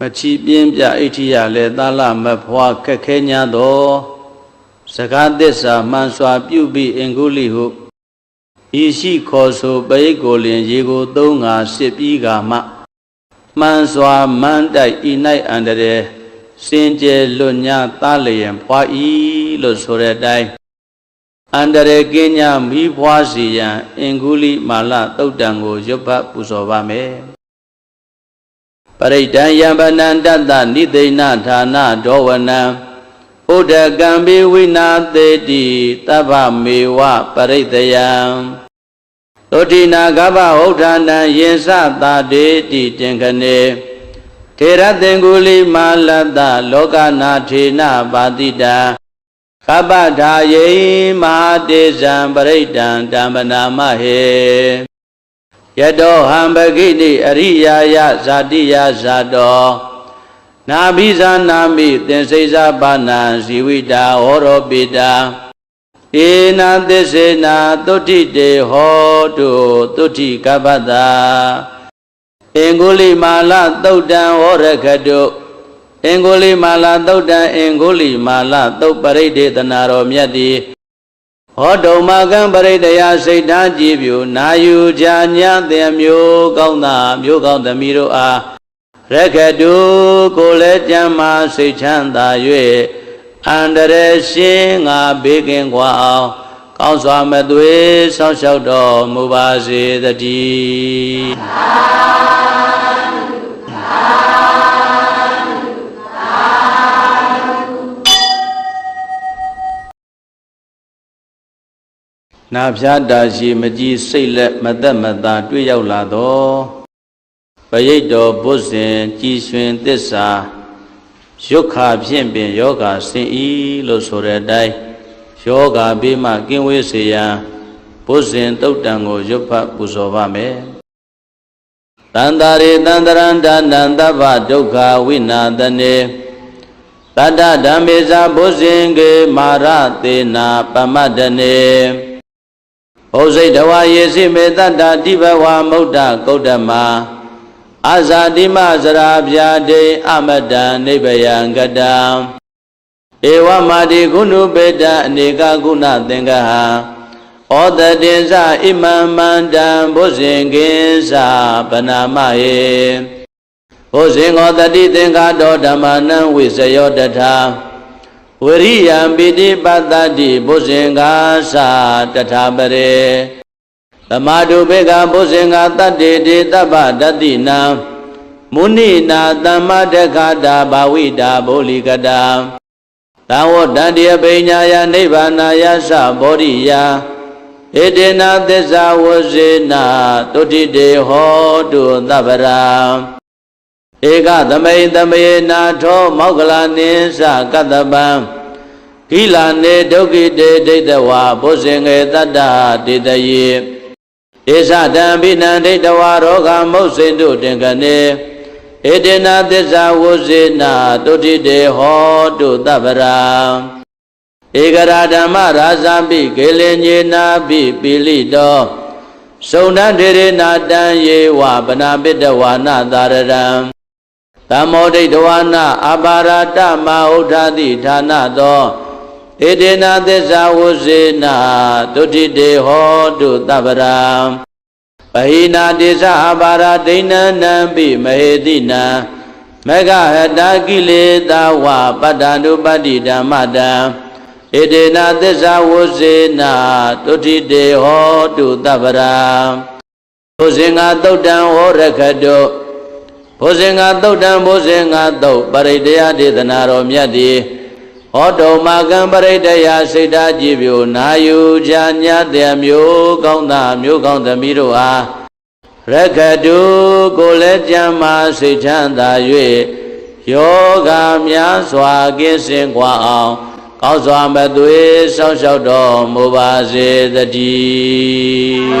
မချီပြင်းပြအိဋ္ဌိယလည်းသာလမဖွာခက်ခဲ냐သောစကားသစ္စာမှန်စွာပြုပြီးအင်္ဂုလိဟုဤရှိခေါ်ဆိုပရိတ်ကိုလင်ရေကိုသုံးငါစစ်ပြီးကမှမှန်စွာမန်းတိုက်ဤ၌အန္တရာယ်စင်ကြယ်လွတ်ညာသားလျင်ဖွာဤလို့ဆိုတဲ့အတိုင်းအန္တရာယ်ကင်းညာမိဖွာစီရန်အင်္ဂုလိမာလတုတ်တံကိုရွတ်ပတ်ပူဇော်ပါမယ် ပရိဒံယံဗနန္တတ္တနိသိဏဌာနဒောဝနံဥဒကံပိဝိနာသေတိတဗ္ဗမေဝပရိတယံသောတိနာကဗ္ဗဟုတ်ဌာနံယင်စသာတေတိတင်ခနေထေရသင်္ကုလိမာလတ္တလောကနာထေနပါတိတာခပ္ပထာယေမဟာတေဇံပရိဒံတမ္ပနာမဟေ ယတောဟံပကိတိအရိယာယဇာတိယဇာတောနာဘိဇာနာမိသင်္စိဇာပါဏံဇီဝိတာဟောရောပိတာဧနာသစ္စေနာသုတိတေဟောတုသုတိကပ္ပတာအင်္ဂုလိမာလသုတ်တံဟောရခတုအင်္ဂုလိမာလသုတ်တံအင်္ဂုလိမာလသုတ်ပရိဒေသနာတော်မြတ်တိ ဟောတုံမကံပရိတရာစိတ်ထားကြည်ပြူနာယူကြညာတဲ့မျိုးကောင်းသာမျိုးကောင်းသမီးတို့အားရခတုကိုလည်းကြမ်းမာစိတ်ချမ်းသာ၍အန္တရာယ်ရှင်းငါဘေးကင်းကွာအောင်ကောင်းစွာမသွေးဆောက်ရှောက်တော်မူပါစေတည်း နာဖြားတာရှိမကြည်စိတ်လက်မသက်မသာတွေ့ရောက်လာတော့ပရိတ်တော်ဘုဇင်ကြည်ရွှင်သစ္စာရုခါဖြင့်ပင်ယောဂဆင်ဤလို့ဆိုတဲ့အတိုင်းယောဂဘေးမှကင်းဝေးစေရန်ဘုဇင်တုတ်တံကိုရွတ်ဖတ်ပူဇော်ပါမယ်တန္တာရေတန္တရန္တနန္တဗ္ဗဒုက္ခဝိနာတနေတတ္တဓမ္မေဇာဘုဇင်ကေမာရသေနာပမတ္တနေ ဘုဇိတဝါယေစိမေတ္တာတိဘဝမုဒ္ဒကုဒ္ဓမာအာဇာတိမဇရာဗျာတေအမတံနိဗ္ဗယံကတံဧဝမာတိကုဏုပေတံအနေကကုဏသင်္ကဟဩတတေဇဣမံမန္တံဘုဇင်ကိသဗနာမဟေဘုဇင်ောတတိသင်္ကတောဓမ္မနံဝိဇယောတထာ ဝရိယံပိတိပတ္တတိဘုဇင်္ဂာသတထာပရေသမာတုဘေကဘုဇင်္ဂာတတ္တေတေတပ္ပတတိနံမုနိနာသမ္မတခာတာဘာဝိတာဗောလိကတာသံဝတ္တန္တိယပိညာယနိဗ္ဗာနာယသဘောရိယဧတေနာသစ္စာဝဇေနာတုတိတေဟောတုသဗ္ဗရာ ဧကသမိန်သမေနာထောမောက္ကလနိသကတ္တပံကိလာနေဒုက္ခိတေဒိဋ္ဌဝါဘုဇင်ငေတတ္တတေတယေဧသတံဘိနံဒိဋ္ဌဝါရောဂမုတ်စိတုတင်ကနေဧတေနာသစ္စာဝဇေနာတုတိတေဟောတုတပ္ပရာဧကရာဓမ္မရာဇာပိကေလင်ညေနာပိပိလိတောသုဏ္ဍေရေနာတံယေဝဗနာပိတဝါနသာရရံ သမောဒိဋ္ဌဝါနအပါရတမဥဒ္ဓတိဌာနသောဧတေနာသစ္စာဝဇေနာတုတိတေဟောတုတပ္ပရာပဟိနာတိသအပါရဒိဏနံပိမဟေတိနံမေဃဟတာကိလေသာဝပတ္တ ानु ပတ္တိဓမ္မတံဧတေနာသစ္စာဝဇေနာတုတိတေဟောတုတပ္ပရာဘုဇင်္ဂသုတ်တံဟောရခတု ဘုဇင်္ဂသုတ်တံဘုဇင်္ဂသုတ်ပရိတယဒေသနာတော်မြတ်သည်ဟောတုံမကံပရိတယစိတ်ဓာကြည်ပြိုနာယူကြညတဲ့မျိုးကောင်းသားမျိုးကောင်းသမီးတို့အားရခတုကိုလည်းကြမ်းမာစိတ်ချမ်းသာ၍ယောဂများစွာကင်းစင်กว่าအောင်ကောင်းစွာမသွေဆောင်းလျှောက်တော်မူပါစေတည်း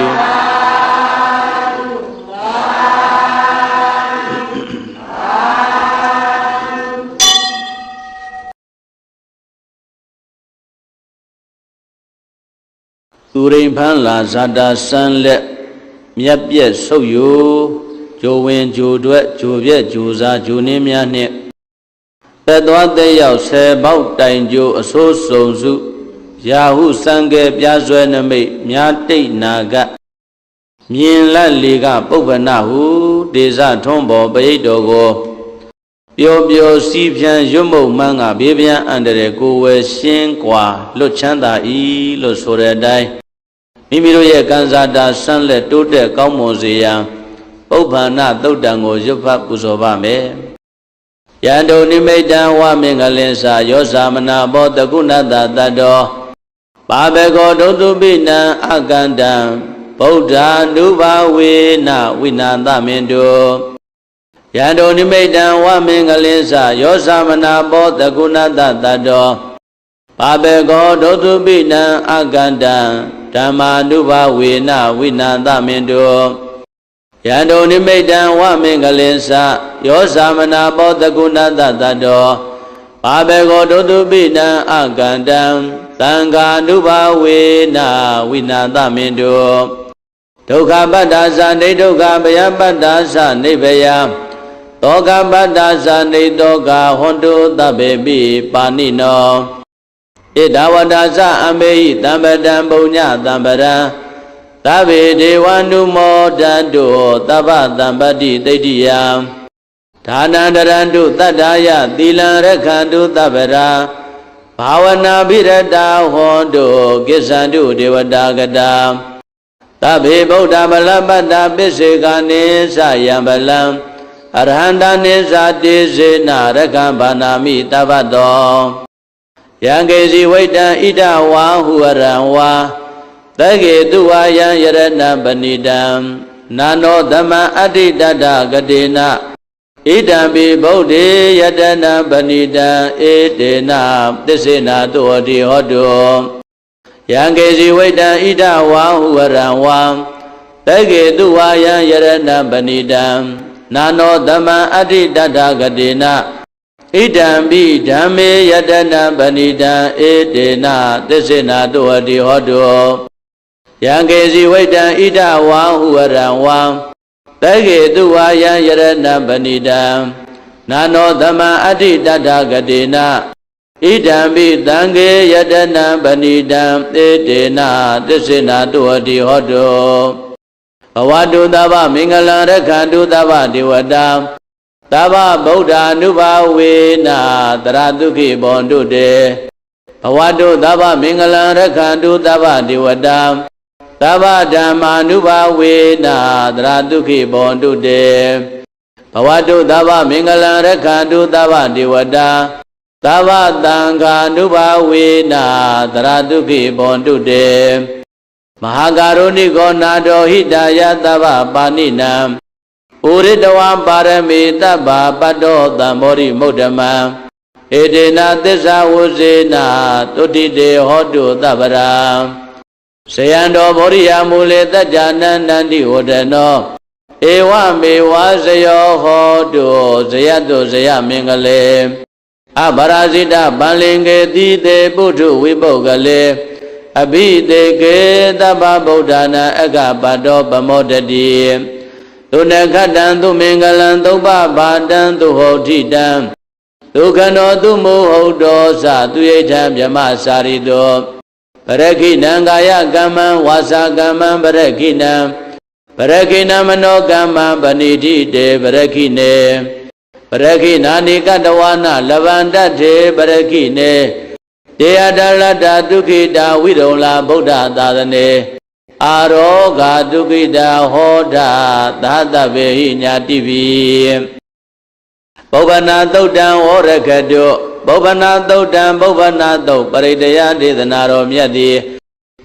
သူရိန်ဖန်းလာဇာတာစမ်းလက်မြက်ပြက်ဆုပ်ယူဂျိုဝင်ဂျိုတွက်ဂျိုပြက်ဂျိုစားဂျိုနင်းများနှင့်တက်သွားတဲ့ရောက်ဆယ်ပေါက်တိုင်ဂျိုအစိုးစုံစုရာဟုစံကဲပြားဆွဲနမိတ်မြားတိတ်နာကမြင်လက်လေကပုပ္ပနာဟုဒေဇထုံးပေါ်ပရိတ်တော်ကိုပျော်ပျော်စီးဖြန်းရွတ်မုံမှန်းကဘေးပြန်အန္တရာယ်ကိုဝယ်ရှင်းကွာလွတ်ချမ်းသာဤလို့ဆိုတဲ့အတိုင်း မိမိတို့ရဲ့ကံစားတာဆန်းလက်တိုးတက်ကောင်းမွန်စေရန်ပုပ္ပန္နသုတ်တံကိုရွတ်ဖတ်ပူဇော်ပါမယ်ယန္တုနိမိတံဝမင်္ဂလင်္စာယောဇာမနာဘောတကုဏတတတ္တောပါဘေကောဒုသုပိနံအကန္တံဗုဒ္ဓ ानु ဘာဝေနဝိနာသမင်တုယန္တုနိမိတံဝမင်္ဂလင်္စာယောဇာမနာဘောတကုဏတတတ္တောပါဘေကောဒုသုပိနံအကန္တံ ဓမ္မာနုဘာဝေနဝိနာသမင်တုယန္တုနိမိတံဝမင်္ဂလင်္စာယောဇာမနာဘောတကုဏတတတ္တောပါဘေကောဒုသုပိနံအကန္တံသံဃာနုဘာဝေနဝိနာသမင်တုဒုက္ခပတ္တာဇာနေဒုက္ခဘယပတ္တာဇာနေဘယတောကပတ္တာဇာနေတောကဟွန်တုသဗ္ဗေပိပါဏိနော ဣဒဝတ္တာဇအမေဟိတံပတံပုံညတံပရံသဗ္ဗေဒေဝ ानु မောတတုသဗ္ဗတံပတ္တိသိတ္တိယံဒါနန္တရန္တုတတ္ထာယသီလံရခန္တုသဗ္ဗရာဘာဝနာပိရတာဟောတုကိစ္ဆန္တုဒေဝတာကတာသဗ္ဗေဗုဒ္ဓမလပတ္တာပစ္စေကနိသယံဗလံအရဟန္တနိသတိစေနရကံဘာနာမိတပ္ပတော ယံကေစီဝိတံဣဒဝါဟုရံဝါသကေတုဝါယံယရဏပဏိတံနာနောသမံအဋ္ဌိတတဂတေနဣဒံပိဗုဒ္ဓေယတနာပဏိတံဧတေနသစ္စေနာတောတိဟောတုယံကေစီဝိတံဣဒဝါဟုဝရံဝံတကေတုဝါယံယရဏပဏိတံနာနောသမံအဋ္ဌိတတဂတေန ဣဒံပိဓမ္မေယတနာပဏိတံဧတေနသစ္စေနာတောတိဟောတုယံကေစီဝိတံဣဒဝါဟုဝရံဝံတကေတုဝါယံယရဏပဏိတံနာနောသမံအဋ္ဌိတတဂတေနဣဒံပိတံကေယတနာပဏိတံသေတေနသစ္စေနာတုဟတိဟောတုဘဝတုသဗ္ဗမင်္ဂလံရခန္တုသဗ္ဗဒေဝတာ သဗ္ဗဗုဒ္ဓ ानु ဘာဝေနတရတုခိဘောန္တုတေဘဝတုသဗ္ဗမင်္ဂလံရခန္တုသဗ္ဗဒေဝတာသဗ္ဗဓမ္မာနုဘာဝေနသရတုခိဘောန္တုတေဘဝတုသဗ္ဗမင်္ဂလံရခန္တုသဗ္ဗဒေဝတာသဗ္ဗတံဃာနုဘာဝေနသရတုခိဘောန္တုတေမဟာကာရုဏိကောနာတော်ဟိတာယသဗ္ဗပါဏိနံ ဥရိတဝံပါရမေတဗ္ဗပတ္တောသံမောရိမုဒ္ဓမံဧတေနသစ္စာဝုဇေနတုတိတေဟောတုသဗ္ဗရာဇယံတော်ဗောရိယမူလေတတ္တနန္တန္တိဝဒနောဧဝမေဝဇယောဟောတုဇယတုဇယမင်္ဂလေအပရာဇိတဗန္လင်္ကေတိတေပုထုဝိပုဂ္ဂလေအဘိတေကေတပ္ပဗုဒ္ဓနာအကပတောပမောတတိ သုနခတံသူမင်္ဂလံသုပ္ပဘာတံသူဟောတိတံဒုက္ခနောသူမောဟုတ်တော်သသူယိထံမြမစာရိတောပရခိဏံကာယကမ္မံဝါစာကမ္မံပရခိဏံပရခိဏမနောကမ္မံပဏိတိတေပရခိနေပရခိနာနိကတဝနာလဗန္တတေပရခိနေတေယတလတ္တဒုခိတာဝိရုံလာဗုဒ္ဓသာသနေ အာရောဂာဒုခိတာဟောတာသာတဗေဟိညာတိပိပုဗ္ဗနာသုတ်တံဝရကတုပုဗ္ဗနာသုတ်တံပုဗ္ဗနာသုတ်ပရိတယဒေသနာတော်မြတ်သည်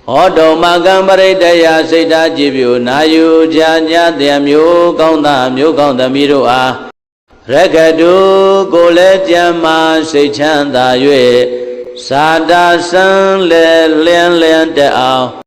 ဟောတုံမကံပရိတယစိတ်ဓာကြည်ပြူနာယူချာညာတံမျိုးကောင်းသားမျိုးကောင်းသမီးတို့အားရကတုကိုလည်းကြံမာစိတ်ချမ်းသာ၍သာတာဆန်းလေလျံလျံတအောင်